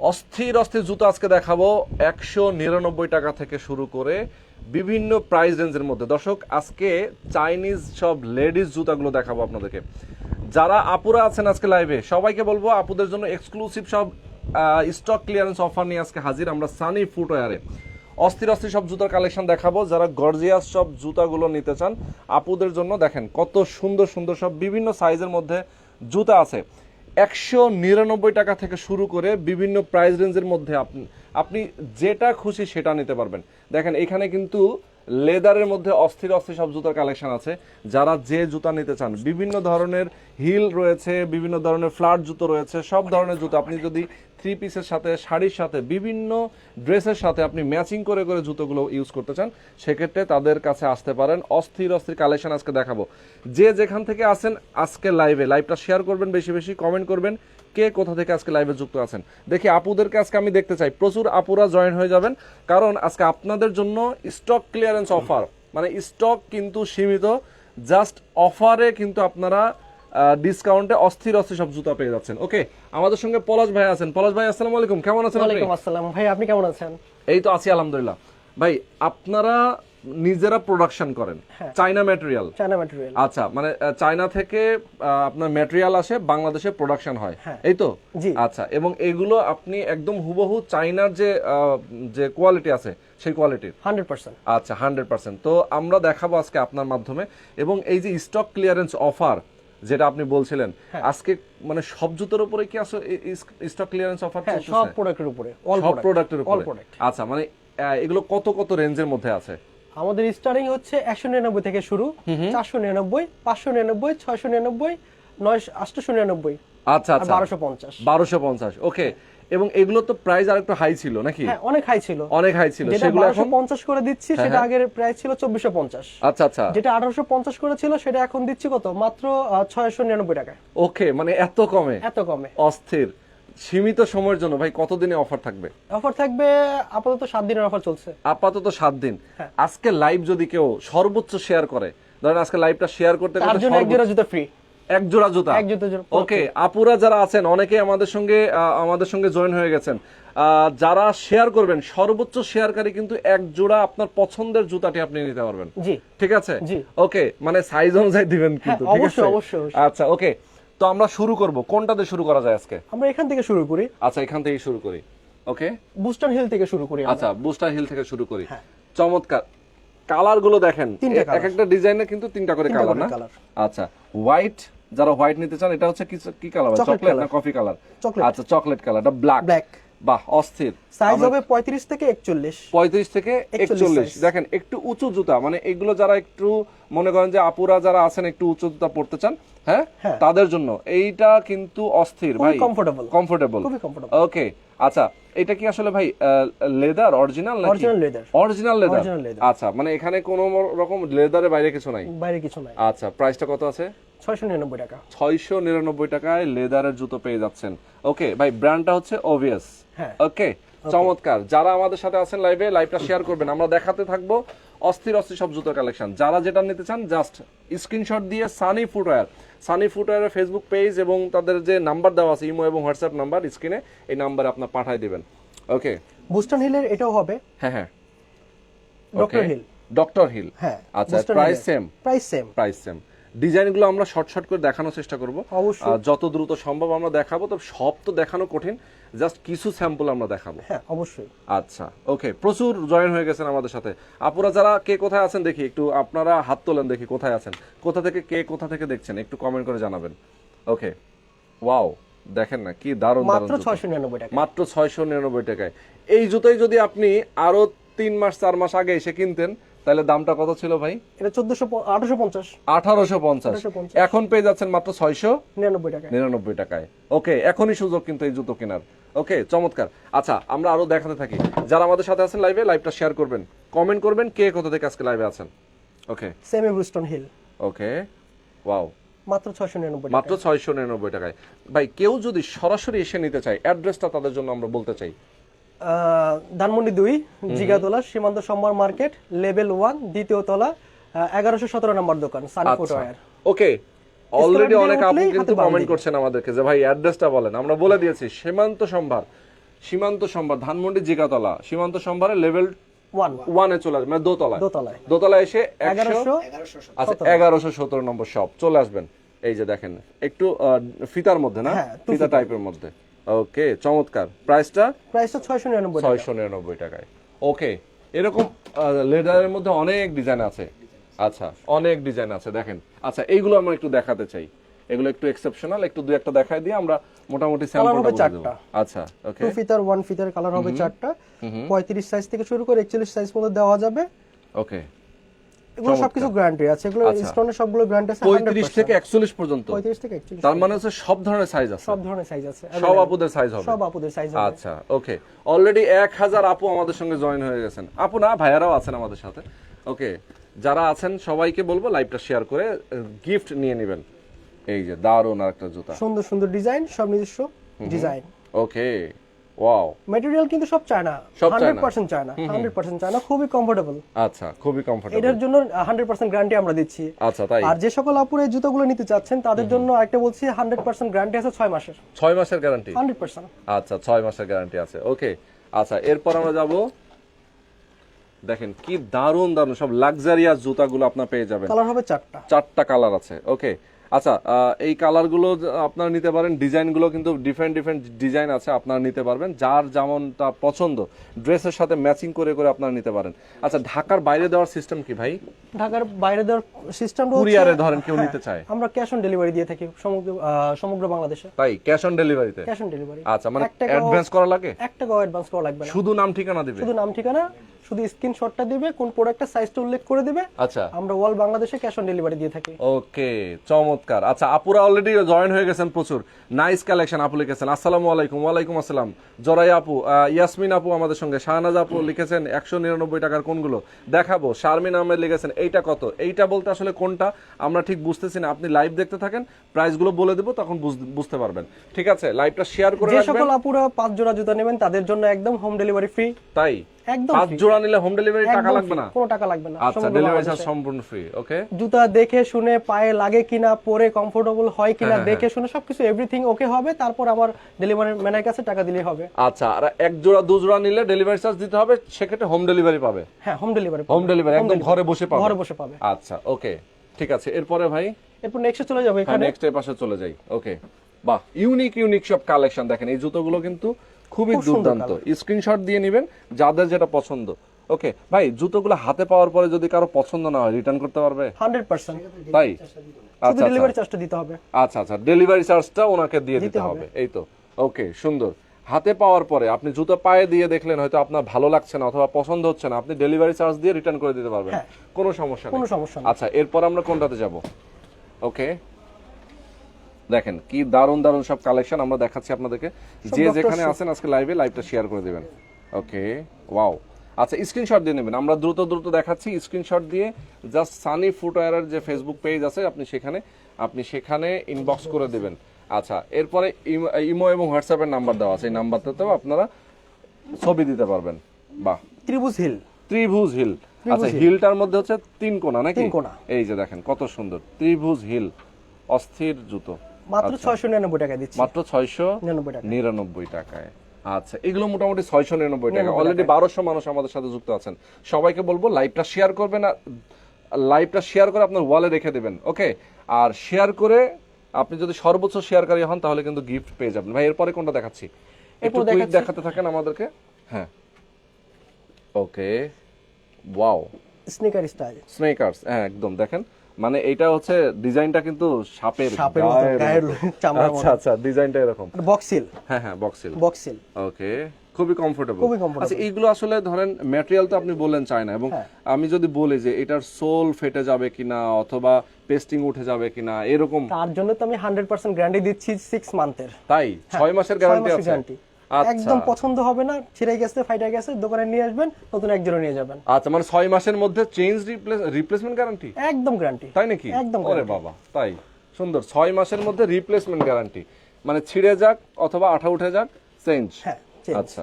অস্থির অস্থির জুতো আজকে দেখাবো। একশো নিরানব্বই টাকা থেকে শুরু করে বিভিন্ন প্রাইস রেঞ্জের মধ্যে। দর্শক, আজকে চাইনিজ সব লেডিস জুতাগুলো দেখাবো আপনাদেরকে। যারা আপুরা আছেন আজকে লাইভে সবাইকে বলব আপুদের জন্য এক্সক্লুসিভ সব স্টক ক্লিয়ারেন্স অফার নিয়ে আজকে হাজির আমরা সানি ফুটওয়ারে অস্থির অস্থির সব জুতার কালেকশন দেখাবো। যারা গর্জিয়াস সব জুতাগুলো নিতে চান, আপুদের জন্য দেখেন কত সুন্দর সুন্দর সব বিভিন্ন সাইজের মধ্যে জুতা আছে। একশো নিরানব্বই টাকা থেকে শুরু করে বিভিন্ন প্রাইস রেঞ্জের মধ্যে আপনি আপনি যেটা খুশি সেটা নিতে পারবেন। দেখেন, এখানে কিন্তু লেদারের মধ্যে অস্থির অস্থির সব জুতার কালেকশন আছে। যারা যে জুতা নিতে চান, বিভিন্ন ধরনের হিল রয়েছে, বিভিন্ন ধরনের ফ্ল্যাট জুতো রয়েছে, সব ধরনের জুতো। আপনি যদি থ্রি পিসের সাথে, শাড়ির সাথে, বিভিন্ন ড্রেসের সাথে আপনি ম্যাচিং করে করে জুতোগুলো ইউজ করতে চান, সেক্ষেত্রে তাদের কাছে আসতে পারেন। অস্থির অস্থির কালেকশন আজকে দেখাবো। যে যেখান থেকে আসেন আজকে লাইভে লাইভটা শেয়ার করবেন বেশি বেশি কমেন্ট করবেন কে কোথা থেকে আজকে লাইভে যুক্ত আছেন। দেখি আপুদেরকে আজকে আমি দেখতে চাই। প্রচুর আপুরা জয়েন হয়ে যাবেন, কারণ আজকে আপনাদের জন্য স্টক ক্লিয়ারেন্স অফার মানে স্টক কিন্তু সীমিত জাস্ট অফারে কিন্তু আপনারা ডিসকাউন্টে অস্থির অস্থির সব জুতা পেয়ে যাচ্ছেন। ওকে আমাদের সঙ্গে পলাশ ভাই আছেন। পলাশ ভাই আসসালামু আলাইকুম। কেমন আছেন ওয়ালাইকুম আসসালাম। ভাই আপনি কেমন আছেন? এই তো আছি আলহামদুলিল্লাহ। ভাই আপনারা নিজেরা প্রোডাকশন করেন। চাইনা ম্যাটেরিয়াল চায়না ম্যাটেরিয়াল আচ্ছা মানে চায়না থেকে আপনার ম্যাটেরিয়াল আসে বাংলাদেশে প্রোডাকশন হয়। হ্যাঁ। এই তো? জি। আচ্ছা এবং এগুলো আপনি একদম হুবহু চায়নার যে যে কোয়ালিটি আছে সেই কোয়ালিটির হান্ড্রেড পার্সেন্ট। আচ্ছা হান্ড্রেড পার্সেন্ট। তো আমরা দেখাবো আজকে আপনার মাধ্যমে। এবং এই যে স্টক ক্লিয়ারেন্স অফার যেটা আপনি বলছিলেন। হ্যাঁ। আজকে মানে সব জুতোর উপরে কি আছে স্টক ক্লিয়ারেন্স অফার হ্যাঁ সব প্রোডাক্টের উপরে অল সব প্রোডাক্টের উপরে। আচ্ছা মানে এগুলো কত কত রেঞ্জের মধ্যে আছে? আমাদের স্টার্টিং হচ্ছে একশো নিরানব্বই থেকে শুরু চারশো নিরানব্বই পাঁচশো নিরানব্বই ছয়শো নিরানব্বই নয় আটশো নিরানব্বই আচ্ছা আচ্ছা। বারোশো পঞ্চাশ। বারোশো পঞ্চাশ ওকে এবং এগুলো তো প্রাইস আর একটু হাই ছিল নাকি? হ্যাঁ অনেক হাই ছিল। অনেক হাই ছিল। সেগুলো এখন পঞ্চাশ করে দিচ্ছি হ্যাঁ, সেটা হ্যাঁ। আগের প্রাইস ছিল চব্বিশশো পঞ্চাশ। আচ্ছা আচ্ছা। যেটা আঠারোশো পঞ্চাশ করে ছিল সেটা এখন দিচ্ছি কত? মাত্র ছয়শো নিরানব্বই টাকায়। ওকে মানে এত কমে? এত কমে। অস্থির। সীমিত সময়ের জন্য ভাই কতদিনে অফার থাকবে? অফার থাকবে আপাতত সাত দিনের অফার চলছে। আপাতত সাত দিন। হ্যাঁ। আজকে লাইভ যদি কেউ সর্বোচ্চ শেয়ার করে ধরেন আজকে লাইভটা শেয়ার করতে তার করতে জন্য এক সর্বোচ্চ- জোড়া জুতো ফ্রি এক জোড়া জুতা? এক জুতো ওকে আপুরা যারা আছেন অনেকে আমাদের সঙ্গে আমাদের সঙ্গে জয়েন হয়ে গেছেন। যারা শেয়ার করবেন সর্বোচ্চ শেয়ারকারী কিন্তু এক জোড়া আপনার পছন্দের জুতাটি আপনি নিতে পারবেন। জি। ঠিক আছে? জি। ওকে মানে সাইজ অনুযায়ী দিবেন কিন্তু হ্যাঁ, অবশ্যই, অবশ্যই, অবশ্যই। আচ্ছা ওকে তো আমরা শুরু করব। কোনটাতে শুরু করা যায় আজকে? আমরা এখান থেকে শুরু করি। আচ্ছা এখান থেকে শুরু করি। ওকে বুস্টান হিল থেকে শুরু করি আচ্ছা বুস্টার হিল থেকে শুরু করি। হ্যাঁ। চমৎকার। কালারগুলো দেখেন এক একটা ডিজাইনে কিন্তু তিনটা করে কালার না? আচ্ছা হোয়াইট যারা হোয়াইট নিতে চান এটা হচ্ছে কি- কি কালার চকলেট না কফি কালার। আচ্ছা চকলেট কালারটা ব্ল্যাক Black। বাহ অস্থির। সাইজ হবে পঁয়ত্রিশ থেকে একচল্লিশ। পঁয়ত্রিশ থেকে 41 দেখেন একটু উঁচু জুতা মানে এগুলো যারা একটু মনে করেন যে আপুরা যারা আছেন একটু উঁচু জুতা পড়তে চান হ্যাঁ? হ্যাঁ। তাদের জন্য। এইটা কিন্তু অস্থির ভাই। comfortable। কমফোর্টেবল খুবই comfortable। ওকে আচ্ছা এটা কি আসলে ভাই লেদার অরিজিনাল নাকি? Original leather। অরিজিনাল লেদার আচ্ছা মানে এখানে কোনো রকম লেদারের বাইরে কিছু নাই? বাইরে কিছু নাই। আচ্ছা প্রাইসটা কত আছে? ছয়শো নিরানব্বই টাকা। ছয়শো নিরানব্বই টাকায় লেদারের জুতো পেয়ে যাচ্ছেন। ওকে ভাই ব্র্যান্ডটা হচ্ছে হ্যাঁ। ওকে চমৎকার। যারা আমাদের সাথে আছেন লাইভে লাইভটা শেয়ার করবেন। আমরা দেখাতে থাকব অস্থির অস্থির সব জুতোর কালেকশন যারা যেটা নিতে চান জাস্ট স্ক্রিনশট দিয়ে সানি ফুটওয়্যার সানি ফুটওয়্যারের ফেসবুক পেজ এবং তাদের যে নাম্বার দেওয়া আছে ইমো এবং হোয়াটসঅ্যাপ নাম্বার স্ক্রিনে এই নাম্বারে আপনার পাঠিয়ে দিবেন। ওকে। বুস্টান হিলের এটাও হবে। হ্যাঁ হ্যাঁ। ডক্টর হিল ডক্টর হিল হ্যাঁ আচ্ছা price same price same price same ডিজাইনগুলো আমরা শর্ট শর্ট করে দেখানোর চেষ্টা করব। অবশ্যই। যত দ্রুত সম্ভব আমরা দেখাবো তো সব তো দেখানো কঠিন। জাস্ট কিছু স্যাম্পল আমরা দেখাবো। হ্যাঁ অবশ্যই। আচ্ছা ওকে প্রচুর জয়েন হয়ে গেছেন আমাদের সাথে। আপুরা যারা কে কোথায় আছেন দেখি একটু আপনারা হাত তোলেন দেখি কোথায় আছেন। কোথা থেকে কে কোথা থেকে দেখছেন একটু কমেন্ট করে জানাবেন। ওকে ওয়াও দেখেন না কি দারুণ মাত্র দারুণ জুতো। ছয়শো নিরানব্বই টাকা মাত্র ছয়শো নিরানব্বই টাকায়। এই জুতোই যদি আপনি আরও তিন মাস চার মাস আগে এসে কিনতেন তাহলে দামটা কত ছিল ভাই? এটা চোদ্দশো আঠারোশো পঞ্চাশ। আঠারোশো পঞ্চাশ। 1850 এখন পেয়ে যাচ্ছেন মাত্র ছয়শো নিরানব্বই টাকা নিরানব্বই টাকায়। ওকে এখনই সুযোগ কিন্তু এই জুতো কেনার। ওকে চমৎকার। আচ্ছা আমরা আরও দেখাতে থাকি। যারা আমাদের সাথে আছেন লাইভে লাইভটা শেয়ার করবেন। কমেন্ট করবেন কে কোথা থেকে আজকে লাইভে আছেন। Okay. Semi Boston heel okay wow মাত্র ছয়শো নিরানব্বই মাত্র ছয়শো নিরানব্বই টাকায়। ভাই কেউ যদি সরাসরি এসে নিতে চায় অ্যাড্রেসটা তাদের জন্য আমরা বলতে চাই। ধানমন্ডি দুই জিগাতলা সীমান্ত সম্মান মার্কেট লেভেল ওয়ান দ্বিতীয় তলা এগারোশো সতেরো নম্বর দোকান সানি আচ্ছা। ফুটওয়্যার ওকে অলরেডি অনেক আপু কিন্তু কমেন্ট করছেন আমাদেরকে যে ভাই অ্যাড্রেসটা বলেন। আমরা বলে দিয়েছি সীমান্ত সম্ভার সীমান্ত সম্ভার ধানমন্ডি জিগাতলা সীমান্ত সম্ভারে লেভেল ওয়ান ওয়ানে চলে আসবে মানে দোতলায়। দোতলায়। দোতলায় এসে একশো আচ্ছা এগারোশো সতেরো নম্বর শপ চলে আসবেন। এই যে দেখেন একটু ফিতার মধ্যে না? হ্যাঁ, ফিতা টাইপের মধ্যে। ওকে চমৎকার। প্রাইসটা? প্রাইসটা ছয়শো নিরানব্বই টাকা। ছয়শো নিরানব্বই টাকায়। ওকে এরকম লেদারের মধ্যে অনেক ডিজাইন আছে। আচ্ছা অনেক ডিজাইন আছে দেখেন। আচ্ছা এইগুলো আমরা একটু দেখাতে চাই। এগুলো একটু এক্সেপশনাল একটু দুই একটা দেখাই দিয়ে আমরা মোটামুটি স্যাম্পলটা হবে চারটা। আচ্ছা ওকে। টু ফিতার ওয়ান ফিতার কালার হবে চারটা। পঁয়ত্রিশ সাইজ থেকে শুরু করে একচল্লিশ সাইজ পর্যন্ত দেওয়া যাবে। ওকে। এগুলো সবকিছু গ্যারান্টি আছে। এগুলো আচ্ছা। স্টোনের সবগুলো গ্যারান্টি আছে পঁয়ত্রিশ থেকে একচল্লিশ পর্যন্ত। পঁয়ত্রিশ থেকে একচল্লিশ তার মানে হচ্ছে সব ধরনের সাইজ আছে। সব ধরনের সাইজ আছে। সব আপুদের সাইজ হবে। সব আপুদের সাইজ হবে। আচ্ছা ওকে অলরেডি এক হাজার আপু আমাদের সঙ্গে জয়েন হয়ে গেছেন। আপু না ভাইয়ারাও আছেন আমাদের সাথে। ওকে যারা আছেন সবাইকে বলব লাইভটা শেয়ার করে গিফট নিয়ে নেবেন। এই যে দারুণ আর একটা জুতা। সুন্দর সুন্দর ডিজাইন সব নিজস্ব ডিজাইন ওকে ওয়াও ম্যাটেরিয়াল কিন্তু সব চায়না সব হান্ড্রেড চায়না। পার্সেন্ট চায়না খুবই কমফোর্টেবল আচ্ছা খুবই কমফোর্টেবল এটার জন্য হান্ড্রেড পার্সেন্ট গ্যারান্টি আমরা দিচ্ছি। আচ্ছা তাই। আর যে সকল আপুর এই জুতোগুলো নিতে চাচ্ছেন তাদের জন্য একটা বলছি হান্ড্রেড পার্সেন্ট গ্যারান্টি আছে ছয় মাসের। ছয় মাসের গ্যারান্টি হান্ড্রেড পার্সেন্ট আচ্ছা ছয় মাসের গ্যারান্টি আছে। ওকে আচ্ছা এরপর আমরা যাব। দেখেন কি দারুণ দারুণ সব লাক্সারিয়াস জুতাগুলো আপনার পেয়ে যাবেন। কালার হবে চারটা। চারটা কালার আছে। ওকে আচ্ছা এই কালারগুলো আপনারা নিতে পারেন ডিজাইনগুলো কিন্তু ডিফারেন্ট ডিফারেন্ট ডিজাইন আছে আপনারা নিতে পারবেন। যার যেমনটা পছন্দ ড্রেসের সাথে ম্যাচিং করে করে আপনারা নিতে পারেন। আচ্ছা ঢাকার বাইরে দেওয়ার সিস্টেম কি ভাই? ঢাকার বাইরে দেওয়ার সিস্টেম কুরিয়ারে ধরেন কেউ নিতে চায়। আমরা ক্যাশ অন ডেলিভারি দিয়ে থাকি সমগ্র সমগ্র বাংলাদেশে। তাই ক্যাশ অন ডেলিভারিতে ক্যাশ অন ডেলিভারি আচ্ছা মানে অ্যাডভান্স করা লাগে? এক টাকাও অ্যাডভান্স করা লাগবে না। শুধু নাম ঠিকানা দিবে? শুধু নাম ঠিকানা শুধু স্ক্রিনশটটা দিবে কোন প্রোডাক্টের সাইজটা উল্লেখ করে দিবে। আচ্ছা। আমরা অল বাংলাদেশে ক্যাশ অন ডেলিভারি দিয়ে থাকি। ওকে চমৎকার। আচ্ছা আপুরা অলরেডি জয়েন হয়ে গেছেন প্রচুর। নাইস কালেকশন আপু লিখেছেন। আসসালামু আলাইকুম ওয়ালাইকুম আসসালাম। জরাই আপু ইয়াসমিন আপু আমাদের সঙ্গে শাহনাজ আপু লিখেছেন একশো নিরানব্বই টাকার কোনগুলো? দেখাবো শারমিন আহমেদ লিখেছেন এইটা কত? এইটা বলতে আসলে কোনটা? আমরা ঠিক বুঝতেছি না আপনি লাইভ দেখতে থাকেন প্রাইসগুলো বলে দেবো তখন বুঝ- বুঝতে পারবেন। ঠিক আছে লাইভটা শেয়ার করে যে সকল আপুরা পাঁচ জোড়া জুতা নেবেন তাদের জন্য একদম হোম ডেলিভারি ফ্রি তাই? একদম পাঁচ জোড়া নিলে হোম ডেলিভারি টাকা লাগবে না? কোনো টাকা লাগবে না। আচ্ছা ডেলিভারি চার্জ সম্পূর্ণ ফ্রি ওকে জুতা দেখে শুনে পায়ে লাগে কিনা পরে কমফোর্টেবল হয় কিনা হ্যাঁ, দেখে শুনে সবকিছু এভরিথিং ওকে হবে। তারপর আমার ডেলিভারি ম্যানের কাছে টাকা দিলেই হবে। আচ্ছা আর এক জোড়া দু জোড়া নিলে ডেলিভারি চার্জ দিতে হবে সেক্ষেত্রে হোম ডেলিভারি পাবে। হ্যাঁ হোম ডেলিভারি হোম ডেলিভারি একদম ঘরে বসে পাবে। ঘরে বসে পাবে। আচ্ছা ওকে ঠিক আছে। এরপরে ভাই? এরপর নেক্সটে চলে যাব হ্যাঁ এখানে। নেক্সট এর পাশে চলে যাই ওকে বাহ ইউনিক ইউনিক সব কালেকশন দেখেন। এই জুতোগুলো কিন্তু খুবই দুর্দান্ত। স্ক্রিনশট দিয়ে নেবেন যাদের যেটা পছন্দ। ওকে ভাই জুতোগুলো হাতে পাওয়ার পরে যদি কারও পছন্দ না হয় রিটার্ন করতে পারবে? Hundred percent. তাই আচ্ছা আচ্ছা। ডেলিভারি চার্জটা দিতে হবে। আচ্ছা আচ্ছা ডেলিভারি চার্জটা ওনাকে দিয়ে দিতে হবে। এই তো। ওকে সুন্দর। হাতে পাওয়ার পরে আপনি জুতো পায়ে দিয়ে দেখলেন হয়তো আপনার ভালো লাগছে না অথবা পছন্দ হচ্ছে না আপনি ডেলিভারি চার্জ দিয়ে রিটার্ন করে দিতে পারবেন। কোনো সমস্যা নেই। কোনো সমস্যা নেই। আচ্ছা এরপর আমরা কোনটাতে যাব? ওকে দেখেন কি দারুণ দারুণ সব কালেকশন আমরা দেখাচ্ছি আপনাদেরকে। যে যেখানে আছেন আজকে লাইভে লাইভটা শেয়ার করে দিবেন। ওকে ওয়াও আচ্ছা স্ক্রিনশট দিয়ে নেবেন। আমরা দ্রুত দ্রুত দেখাচ্ছি স্ক্রিনশট দিয়ে। জাস্ট সানি ফুটওয়্যারের যে ফেসবুক পেজ আছে আপনি সেখানে আপনি সেখানে ইনবক্স করে দেবেন। আচ্ছা এরপরে ইমো- এবং হোয়াটসঅ্যাপের নাম্বার দেওয়া আছে। এই নাম্বারটাতেও আপনারা ছবি দিতে পারবেন। বাহ। ত্রিভুজ হিল। ত্রিভুজ হিল। আচ্ছা হিলটার মধ্যে হচ্ছে তিন কোণা নাকি? তিন কোণা। এই যে দেখেন কত সুন্দর। ত্রিভুজ হিল। অস্থির জুতো। মাত্র ছয়শো নিরানব্বই টাকা দিচ্ছি। মাত্র ছয়শো নিরানব্বই টাকা নিরানব্বই টাকায়। আচ্ছা এগুলো মোটামুটি ছয়শো নিরানব্বই টাকা। অলরেডি বারোশো মানুষ আমাদের সাথে যুক্ত আছেন। সবাইকে বলব লাইভটা শেয়ার করবেন আর লাইভটা শেয়ার করে আপনার ওয়ালে রেখে দেবেন ওকে আর শেয়ার করে আপনি যদি সর্বোচ্চ শেয়ারকারী হন তাহলে কিন্তু গিফট পেয়ে যাবেন। ভাই এরপরে কোনটা দেখাচ্ছি? একটু কুইক দেখাতে থাকেন আমাদেরকে। হ্যাঁ। Okay wow sneaker style sneakers হ্যাঁ একদম দেখেন। মানে এটা হচ্ছে ডিজাইনটা কিন্তু সাপের সাপের গায়ের। চামড়ার আচ্ছা আচ্ছা ডিজাইনটা এরকম। বক্সিল হ্যাঁ হ্যাঁ বক্সিল বক্সিল ওকে খুবই কমফোর্টেবল খুবই comfortable। আচ্ছা এইগুলো আসলে ধরেন ম্যাটেরিয়াল তো আপনি বললেন চায় না এবং আমি যদি বলি যে এটার সোল ফেটে যাবে কিনা অথবা পেস্টিং উঠে যাবে কিনা এরকম তার জন্য তো আমি হান্ড্রেড পার্সেন্ট গ্যারান্টি দিচ্ছি সিক্স মান্থের তাই? ছয় মাসের গ্যারান্টি আছে? একদম পছন্দ হবে না ছিঁড়ে গেছে ফাইটা গেছে দোকানে নিয়ে আসবেন নতুন এক জোড়া নিয়ে যাবেন। আচ্ছা মানে ছয় মাসের মধ্যে চেঞ্জ রিপ্লেসমেন্ট গ্যারান্টি একদম গ্যারান্টি তাই নাকি? একদম ওরে বাবা তাই? সুন্দর ছয় মাসের মধ্যে রিপ্লেসমেন্ট গ্যারান্টি মানে ছিঁড়ে যাক অথবা আঠা উঠে যাক চেঞ্জ হ্যাঁ আচ্ছা।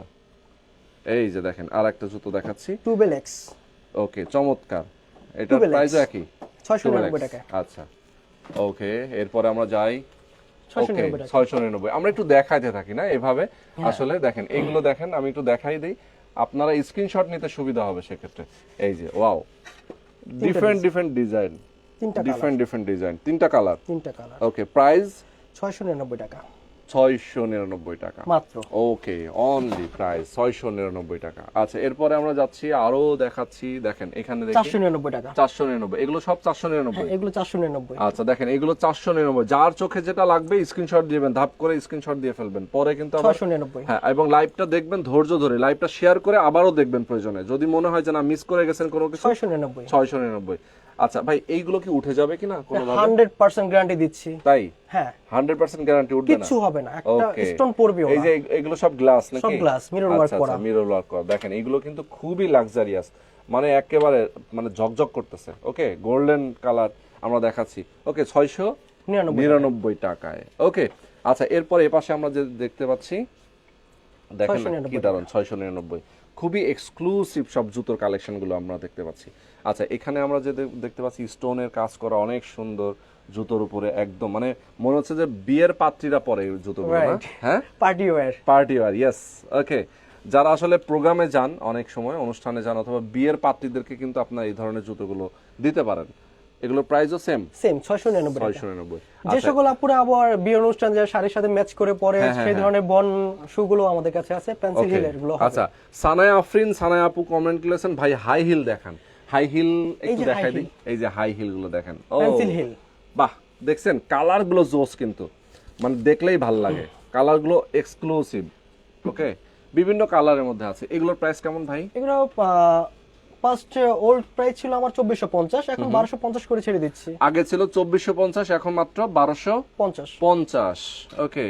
এই যে দেখেন আর একটা জুতো দেখাচ্ছি। টুবেল এক্স ওকে চমৎকার। এটার প্রাইস একই। ছয়শো Double নিরানব্বই X, টাকা। আচ্ছা। ওকে এরপরে আমরা যাই ছয়শো নিরানব্বই আমরা একটু দেখাইতে থাকি না? এভাবে। আসলে দেখেন এগুলো দেখেন আমি একটু দেখাই দিই। আপনারা স্ক্রিনশট নিতে সুবিধা হবে সেক্ষেত্রে। এই যে ওয়াও ডিফারেন্ট ডিফারেন্ট ডিজাইন তিনটা ডিফারেন্ট ডিফারেন্ট ডিজাইন তিনটা কালার তিনটা কালার ওকে প্রাইস ছয়শো নিরানব্বই টাকা। ছয়শো নিরানব্বই টাকা। মাত্র। ওকে অনলি প্রাইস ছয়শো নিরানব্বই টাকা। আচ্ছা এরপরে আমরা যাচ্ছি আরও দেখাচ্ছি দেখেন এখানে চারশো নিরানব্বই টাকা। চারশো নিরানব্বই এগুলো সব চারশো নিরানব্বই। হ্যাঁ, এগুলো চারশো নিরানব্বই। আচ্ছা দেখেন এগুলো চারশো নিরানব্বই। যার চোখে যেটা লাগবে স্ক্রিনশট দিবেন ধাপ করে স্ক্রিনশট দিয়ে ফেলবেন। পরে কিন্তু ছয়শো নিরানব্বই। হ্যাঁ এবং লাইভটা দেখবেন ধৈর্য ধরে। লাইভটা শেয়ার করে আবারও দেখবেন প্রয়োজনে। যদি মনে হয় যে না মিস করে গেছেন কোনো কিছু ছয়শো নিরানব্বই। ছয়শো নিরানব্বই। আচ্ছা ভাই এইগুলো কি উঠে যাবে কিনা কোনো হান্ড্রেড পার্সেন্ট গ্যারান্টি দিচ্ছি। তাই? হ্যাঁ। হান্ড্রেড পার্সেন্ট গ্যারান্টি উঠবে না? কিচ্ছু হবে না একটা স্টোন পড়বে এই যে এগুলো সব গ্লাস নাকি? সব glass, mirror work করা। মিরর ওয়ার্ক করা। দেখেন এগুলো কিন্তু খুবই লাক্সারিয়াস মানে একেবারে মানে ঝকঝক করতেছে ওকে গোল্ডেন কালার আমরা দেখাচ্ছি। ওকে ছয়শো নিরানব্বই নিরানব্বই টাকায়। ওকে আচ্ছা এরপর এ পাশে আমরা যে দেখতে পাচ্ছি দেখেন কি দারুণ ছয়শো নিরানব্বই। খুবই এক্সক্লুসিভ সব জুতোর কালেকশনগুলো আমরা দেখতে পাচ্ছি। আচ্ছা এখানে আমরা যে দেখতে পাচ্ছি স্টোনের কাজ করা অনেক সুন্দর জুতোর উপরে একদম মানে মনে হচ্ছে যে বিয়ের পাত্রীরা পরে জুতো হ্যাঁ? Party wear party wear yes okay যারা আসলে প্রোগ্রামে যান অনেক সময় অনুষ্ঠানে যান অথবা বিয়ের পাত্রীদেরকে কিন্তু আপনার এই ধরনের জুতোগুলো দিতে পারেন। এগুলোর প্রাইসও সেম সেম ছয়শো নিরানব্বই টাকা। ছয়শো নিরানব্বই। যে সকল আপুরা আবার বিয়ে অনুষ্ঠান যে শাড়ির সাথে ম্যাচ করে পরে হ্যাঁ, হ্যাঁ, সেই হ্যাঁ। ধরনের বন শুগুলো আমাদের কাছে আছে পেন্সিল. হিলেরগুলো আচ্ছা সানায়া আফরিন সানায়া আপু কমেন্ট করেছেন ভাই হাই হিল দেখান। হাই হিল একটু দেখাই দিই। এই যে হাই হিলগুলো দেখেন। ও Pencil heel। বাহ দেখছেন কালারগুলো জোস কিন্তু। মানে দেখলেই ভালো লাগে। কালারগুলো এক্সক্লুসিভ ওকে বিভিন্ন কালারের মধ্যে আছে। এগুলোর প্রাইস কেমন ভাই? এগুলো ফার্স্ট ওল্ড প্রাইস ছিল আমার চব্বিশশো পঞ্চাশ এখন বারোশো পঞ্চাশ করে ছেড়ে দিচ্ছি। আগে ছিল চব্বিশশো পঞ্চাশ এখন মাত্র বারোশো পঞ্চাশ। পঞ্চাশ। ওকে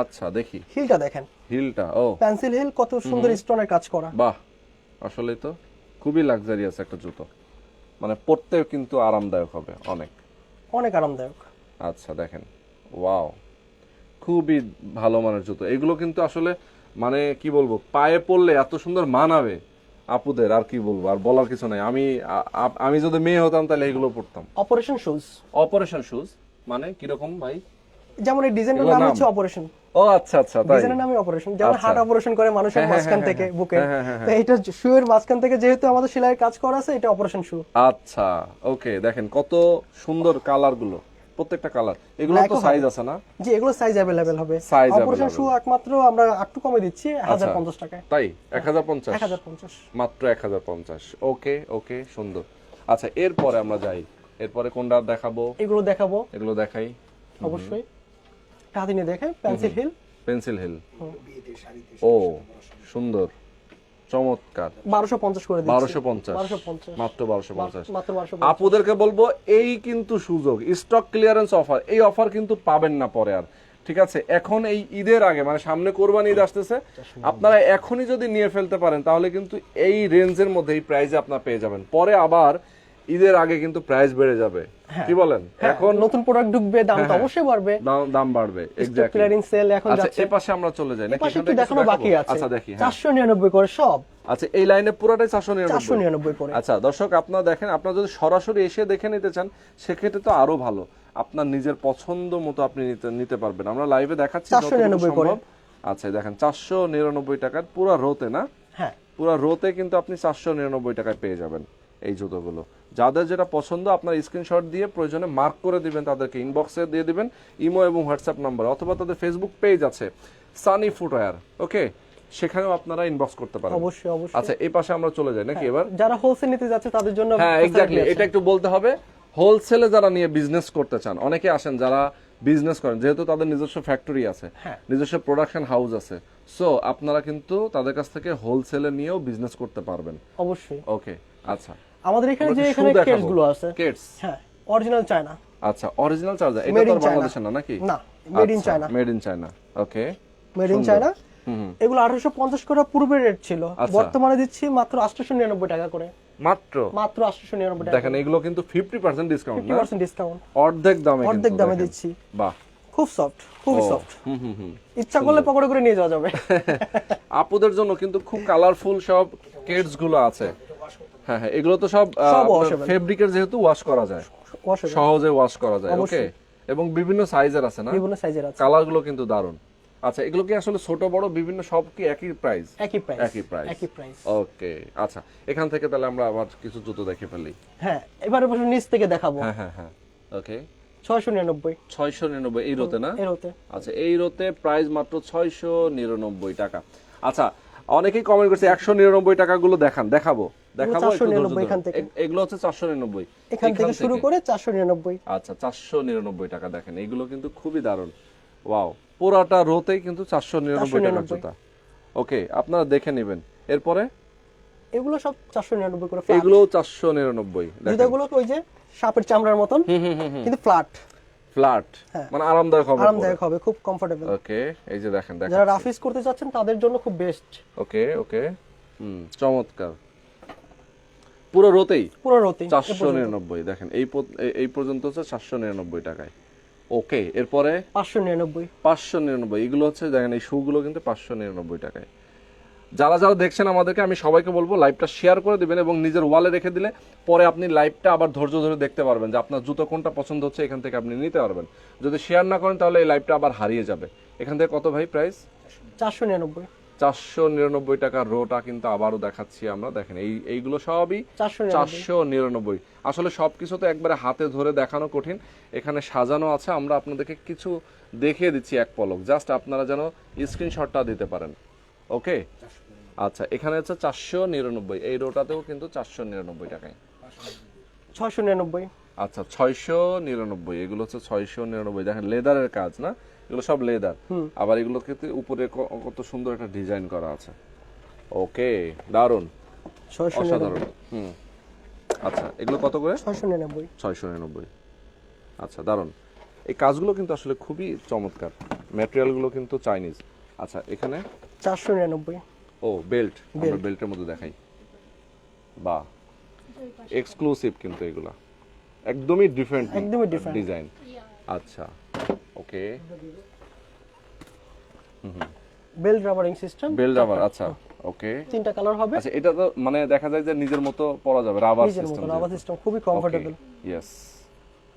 আচ্ছা দেখি। হিলটা দেখেন। হিলটা ও। পেন্সিল হিল কত সুন্দর স্টোনের কাজ করা। বাহ আসলে তো খুবই লাক্সারিয়াস একটা জুতো। মানে পরতেও কিন্তু আরামদায়ক হবে অনেক। অনেক আরামদায়ক। আচ্ছা দেখেন ওয়াও খুবই ভালো মানের জুতো। এগুলো কিন্তু আসলে মানে কি বলব পায়ে পড়লে এত সুন্দর মানাবে। আপুদের আর কি বলব আর বলার কিছু নাই। আমি আমি যদি মেয়ে হতাম তাহলে এগুলো পড়তাম। অপারেশন শুজ অপারেশন শুজ মানে কীরকম ভাই? যেমন এই ডিজাইনের নাম নাম? হচ্ছে অপারেশন ও আচ্ছা আচ্ছা তাই। ডিজাইনের নামই অপারেশন যেমন আচ্ছা। হার্ট অপারেশন করে মানুষের হ্যাঁ, হ্যাঁ, মাঝখান হ্যাঁ, থেকে বুকে। তো এটা শুয়ের মাঝখান থেকে যেহেতু আমাদের সেলাইয়ের কাজ করা আছে এটা অপারেশন শু আচ্ছা ওকে দেখেন কত সুন্দর কালারগুলো। প্রত্যেকটা কালার। এগুলো তো সাইজ আছে না? যে এগুলো সাইজ অ্যাভেলেবেল হবে। Size অপারেশন শু একমাত্র আমরা একটু কমে দিচ্ছি হাজার আচ্ছা। পঞ্চাশ টাকায়। তাই? এক হাজার পঞ্চাশ এক হাজার পঞ্চাশ মাত্র এক হাজার পঞ্চাশ ওকে ওকে সুন্দর। আচ্ছা এরপরে আমরা যাই। এরপরে কোনটা দেখাবো? এগুলো দেখাবো। এগুলো দেখাই। অবশ্যই। হাতে নিয়ে দেখে পেন্সিল হিল পেন্সিল হিল ও সুন্দর। চমৎকার। বারোশো পঞ্চাশ করে দিচ্ছি। বারোশো পঞ্চাশ। বারোশো পঞ্চাশ। মাত্র বারোশো পঞ্চাশ। মাত্র বারোশো আপুদেরকে বলব এই কিন্তু সুযোগ স্টক ক্লিয়ারেন্স অফার এই অফার কিন্তু পাবেন না পরে আর। ঠিক আছে? এখন এই ঈদের আগে মানে সামনে কোরবানি ঈদ আসতেছে আপনারা এখনই যদি নিয়ে ফেলতে পারেন তাহলে কিন্তু এই রেঞ্জের মধ্যে এই প্রাইজে আপনারা পেয়ে যাবেন। পরে আবার ঈদের আগে কিন্তু প্রাইস বেড়ে যাবে। কি বলেন? এখন নতুন প্রোডাক্ট ঢুকবে দাম তো অবশ্যই বাড়বে। দাম- বাড়বে এক্স্যাক্টলি ক্লিয়ারিং সেল এখন আচ্ছা যাচ্ছে। এ পাশে আমরা চলে যাই নাকি এখান একটু দেখানো বাকি আছে। আচ্ছা দেখি হ্যাঁ। চারশো নিরানব্বই করে সব। আচ্ছা এই লাইনে পুরোটাই চারশো চারশো নিরানব্বই নিরানব্বই করে। আচ্ছা দর্শক আপনারা দেখেন আপনারা যদি সরাসরি এসে দেখে নিতে চান সেক্ষেত্রে তো আরও ভালো। আপনার নিজের পছন্দ মতো আপনি নিতে নিতে পারবেন। আমরা লাইভে দেখাচ্ছি 499 যতটুকু করে। আচ্ছা দেখেন চারশো নিরানব্বই টাকার পুরো রোতে না? হ্যাঁ। পুরো রোতে কিন্তু আপনি চারশো নিরানব্বই টাকায় পেয়ে যাবেন। এই জুতোগুলো। যাদের যেটা পছন্দ আপনার স্ক্রিনশট দিয়ে প্রয়োজনে মার্ক করে দিবেন তাদেরকে ইনবক্সে দিয়ে দিবেন ইমো এবং হোয়াটসঅ্যাপ নাম্বার অথবা তাদের ফেসবুক পেজ আছে সানি ফুটওয়্যার ওকে? সেখানেও আপনারা ইনবক্স করতে পারেন। অবশ্যই অবশ্যই। আচ্ছা এই পাশে আমরা চলে যাই নাকি এবার? যারা হোলসেল নিতে যাচ্ছে তাদের জন্য হ্যাঁ এক্স্যাক্টলি এটা একটু বলতে হবে হোলসেলে যারা নিয়ে বিজনেস করতে চান অনেকে আসেন যারা বিজনেস করেন যেহেতু তাদের নিজস্ব ফ্যাক্টরি আছে হ্যাঁ। নিজস্ব প্রোডাকশন হাউস আছে সো আপনারা কিন্তু তাদের কাছ থেকে হোলসেলে নিয়েও বিজনেস করতে পারবেন। অবশ্যই। ওকে আচ্ছা। আমাদের এখানে যে এখানে shoe কেসগুলো আছে কেটস হ্যাঁ অরিজিনাল চায়না আচ্ছা অরিজিনাল চার্জার এটা তো in বাংলাদেশের না নাকি? না, made in China। Made in China okay made in China এগুলো আঠারোশো পঞ্চাশ করে পূর্বে রেট ছিল। আচ্ছা। বর্তমানে দিচ্ছি মাত্র আটশোশো নিরানব্বই টাকা করে। মাত্র? মাত্র আটশোশো নিরানব্বই টাকা দেখেন এগুলো কিন্তু ফিফটি পার্সেন্ট ডিসকাউন্ট ফিফটি না পার্সেন্ট ডিসকাউন্ট অর্ধেক দামে অর্ধেক দামে দিচ্ছি। বাহ। খুব সফট খুবই সফট হুম হুম হুম। ইচ্ছা করলে পকড়ে করে নিয়ে যাওয়া যাবে। আপুদের জন্য কিন্তু খুব কালারফুল সব কেটসগুলো আছে। হ্যাঁ হ্যাঁ এগুলো তো সব ফেব্রিকের যেহেতু ওয়াশ করা যায়। সহজে ওয়াশ করা যায় ওকে এবং বিভিন্ন সাইজের আছে না? বিভিন্ন সাইজের আছে। কালারগুলো কিন্তু দারুণ আচ্ছা এগুলো কি আসলে ছোট বড় বিভিন্ন সব কি একই প্রাইস একই প্রাইস একই প্রাইস একই প্রাইস ওকে আচ্ছা এখান থেকে তাহলে আমরা আবার কিছু জুতো দেখে ফেলি। হ্যাঁ এবারে বসে নিচ থেকে দেখাবো। হ্যাঁ হ্যাঁ হ্যাঁ ওকে ছয়শো নিরানব্বই। ছয়শো নিরানব্বই এই রোতে না? এর হতে আচ্ছা এই রোতে প্রাইস মাত্র ছয়শো নিরানব্বই টাকা। আচ্ছা অনেকেই কমেন্ট করছে একশো নিরানব্বই টাকা গুলো দেখান দেখাবো। দেখাবো একটু 499 ধৈর্য ধরুন। এখান থেকে। এগুলো হচ্ছে চারশো নিরানব্বই। এখান থেকে শুরু করে চারশো নিরানব্বই। আচ্ছা চারশো নিরানব্বই টাকা দেখেন। এইগুলো কিন্তু খুবই দারুণ। ওয়াও পুরাটা রোতেই কিন্তু চারশো নিরানব্বই টাকার 499 জুতা। ওকে আপনারা দেখে নেবেন। এরপরে? এগুলো সব চারশো নিরানব্বই করে flat। এগুলো চারশো নিরানব্বই দেখেন। জুতাগুলো ওই যে সাপের চামড়ার মতন কিন্তু ফ্ল্যাট ফ্ল্যাট। মানে আরামদায়ক হবে আরামদায়ক হবে খুব কমফোর্টেবল ওকে এই যে দেখেন দেখেন। যারা রাফিস করতে চাচ্ছেন তাদের জন্য খুব বেস্ট ওকে ওকে। হুম চমৎকার। পুরো রোতেই? পুরো রতি চারশো নিরানব্বই দেখেন এই এই- এই পর্যন্ত হচ্ছে চারশো নিরানব্বই টাকায়। ওকে এরপরে? পাঁচশো নিরানব্বই। পাঁচশো নিরানব্বই এগুলো হচ্ছে দেখেন এই শুগুলো কিন্তু পাঁচশো নিরানব্বই টাকায়। যারা যারা দেখছেন আমাদেরকে আমি সবাইকে বলব লাইভটা শেয়ার করে দিবেন এবং নিজের ওয়ালে রেখে দিলে পরে আপনি লাইভটা আবার ধৈর্য ধরে দেখতে পারবেন যে আপনার জুতো কোনটা পছন্দ হচ্ছে এখান থেকে আপনি নিতে পারবেন। যদি শেয়ার না করেন তাহলে এই লাইভটা আবার হারিয়ে যাবে। এখান থেকে কত ভাই প্রাইস চারশো নিরানব্বই। চারশো নিরানব্বই টাকার রোটা কিন্তু আবারও দেখাচ্ছি আমরা। দেখেন এই এইগুলো সবই চারশো নিরানব্বই। আসলে সবকিছু তো একবারে হাতে ধরে দেখানো কঠিন। এখানে সাজানো আছে আমরা আপনাদেরকে কিছু দেখিয়ে দিচ্ছি এক পলক। জাস্ট আপনারা যেন স্ক্রিনশটটা দিতে পারেন। ওকে? আচ্ছা এখানে হচ্ছে চারশো নিরানব্বই। এই রোটাতেও কিন্তু চারশো নিরানব্বই টাকায়। ছয়শো নিরানব্বই। আচ্ছা ছয়শো নিরানব্বই। এগুলো হচ্ছে ছয়শো নিরানব্বই। দেখেন লেদারের কাজ না? এগুলো সব লেদার আবার এগুলো ক্ষেত্রে উপরে কত সুন্দর একটা ডিজাইন করা আছে। ওকে দারুণ অসাধারণ। হুম। আচ্ছা এগুলো কত করে? ছয়শো নিরানব্বই। ছয়শো নিরানব্বই। আচ্ছা দারুণ এই কাজগুলো কিন্তু আসলে খুবই চমৎকার। ম্যাটেরিয়ালগুলো কিন্তু চাইনিজ আচ্ছা এখানে? চারশো নিরানব্বই। ও বেল্ট আমরা বেল্টের মধ্যে দেখাই। বা এক্সক্লুসিভ কিন্তু এগুলা। একদমই ডিফারেন্ট একদমই ডিফারেন্ট ডিজাইন আচ্ছা। Okay. Belt rubbering system belt আবার আচ্ছা ওকে। তিনটা কালার হবে। আচ্ছা এটা তো মানে দেখা যায় যে নিজের মতো পরা যাবে রাবার নিজের মতো রাবার সিস্টেম খুবই কমফোর্টেবল ইয়েস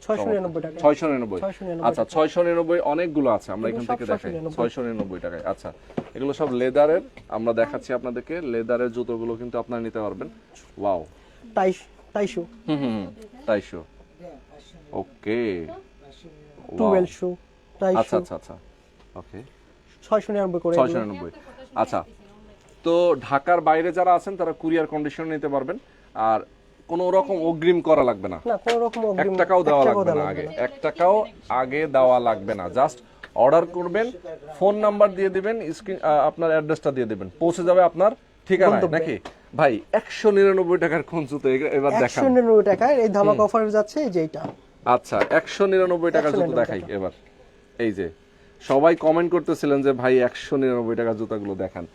ছয়শো নিরানব্বই টাকা 699 আচ্ছা ছয়শো নিরানব্বই অনেকগুলো আছে আমরা এখান থেকে দেখাই। 699 টাকায় আচ্ছা। এগুলো সব লেদারের আমরা দেখাচ্ছি আপনাদেরকে। লেদারের জুতোগুলো কিন্তু আপনারা নিতে পারবেন। ওয়াও টাই টাইশু হুম হুম তাইশো ওকে। টুয়েলভ শু টাইশু আচ্ছা আচ্ছা আচ্ছা। ওকে ছয়শো নিরানব্বই করে ছয়শো নিরানব্বই আচ্ছা। তো ঢাকার বাইরে যারা আছেন তারা কুরিয়ার কন্ডিশন নিতে পারবেন। আর কোনো রকম অগ্রিম করা লাগবে না। না কোনো রকম টাকাও দেওয়া লাগবে না আগে। লাগবে এক টাকাও আগে দেওয়া লাগবে না। জাস্ট অর্ডার করবেন ফোন নাম্বার দিয়ে দিবেন স্ক্রিন আপনার অ্যাড্রেসটা দিয়ে দিবেন। পৌঁছে যাবে আপনার ঠিকানায়। নাকি? ভাই একশো নিরানব্বই টাকার কোন জুতো? এবার দেখান। একশো নিরানব্বই টাকায় এই ধামাকা অফার যাচ্ছে এই যে এইটা। আচ্ছা একশো নিরানব্বই টাকার জুতো দেখাই এবার। এই যে সবাই কমেন্ট করতেছিলেন যে ভাই একশো নিরানব্বই টাকার জুতাগুলো দেখান।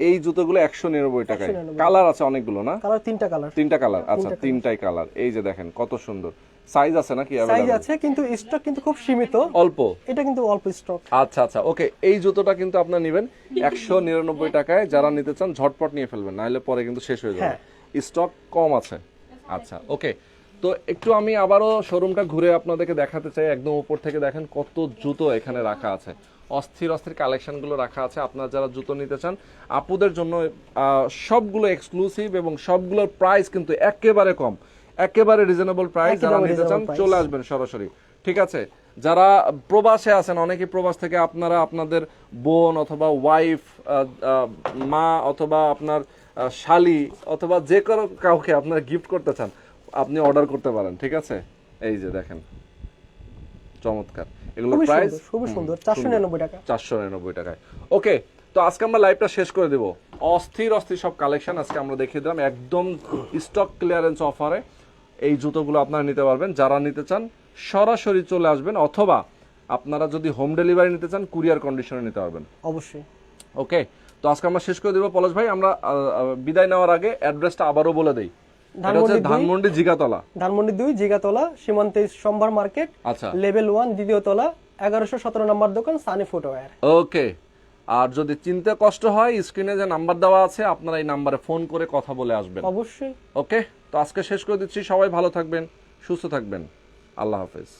এই জুতোগুলো একশো নিরানব্বই টাকায়। কালার আছে অনেকগুলো না? কালার তিনটা কালার তিনটা কালার আচ্ছা তিনটাই কালার এই যে দেখেন কত সুন্দর। সাইজ আছে নাকি সাইজ আছে কিন্তু স্টক কিন্তু খুব সীমিত। অল্প? এটা কিন্তু অল্প স্টক আচ্ছা আচ্ছা ওকে এই জুতোটা কিন্তু আপনার নেবেন একশো নিরানব্বই টাকায়। যারা নিতে চান ঝটপট নিয়ে ফেলবেন নাহলে পরে কিন্তু শেষ হয়ে যাবে। স্টক কম আছে। আচ্ছা ওকে তো একটু আমি আবারও শোরুমটা ঘুরে আপনাদেরকে দেখাতে চাই। একদম উপর থেকে দেখেন কত জুতো এখানে রাখা আছে। অস্থির অস্থির কালেকশনগুলো রাখা আছে। আপনার যারা জুতো নিতে চান আপুদের জন্য সবগুলো এক্সক্লুসিভ এবং সবগুলোর প্রাইস কিন্তু একেবারে কম। একেবারে রিজনেবল প্রাইস যারা নিতে চান চলে আসবেন সরাসরি। ঠিক আছে? যারা প্রবাসে আছেন অনেকে প্রবাস থেকে আপনারা আপনাদের বোন অথবা ওয়াইফ মা অথবা আপনার শালি অথবা যে কোনো কাউকে আপনারা গিফট করতে চান আপনি অর্ডার করতে পারেন ঠিক আছে? এই যে দেখেন চমৎকার। এগুলো প্রাইস খুবই সুন্দর চারশো নিরানব্বই টাকা। চারশো নিরানব্বই টাকায়। ওকে তো আজকে আমরা লাইভটা শেষ করে দেব। অস্থির অস্থির সব কালেকশন আজকে আমরা দেখিয়ে দিলাম। একদম স্টক ক্লিয়ারেন্স অফারে এই জুতোগুলো আপনারা নিতে পারবেন। যারা নিতে চান সরাসরি চলে আসবেন অথবা আপনারা যদি হোম ডেলিভারি নিতে চান কুরিয়ার কন্ডিশনে নিতে পারবেন। অবশ্যই। ওকে তো আজকে আমরা শেষ করে দেবো। পলাশ ভাই আমরা বিদায় নেওয়ার আগে অ্যাড্রেসটা আবারও বলে দুই। ধানমন্ডি জিগাতলা। ধানমন্ডি দুই জিগাতলা সীমান্তে সম্ভার মার্কেট আচ্ছা। লেভেল ওয়ান দ্বিতীয় তলা এগারোশো সতেরো নম্বর দোকান সানি ফুটওয়্যার। ওকে। আর যদি চিনতে কষ্ট হয় স্ক্রিনে যে নাম্বার দেওয়া আছে আপনারা এই নাম্বারে ফোন করে কথা বলে আসবেন। অবশ্যই। ওকে? তো আজকে শেষ করে দিচ্ছি। সবাই ভালো থাকবেন সুস্থ থাকবেন। আল্লাহ হাফেজ।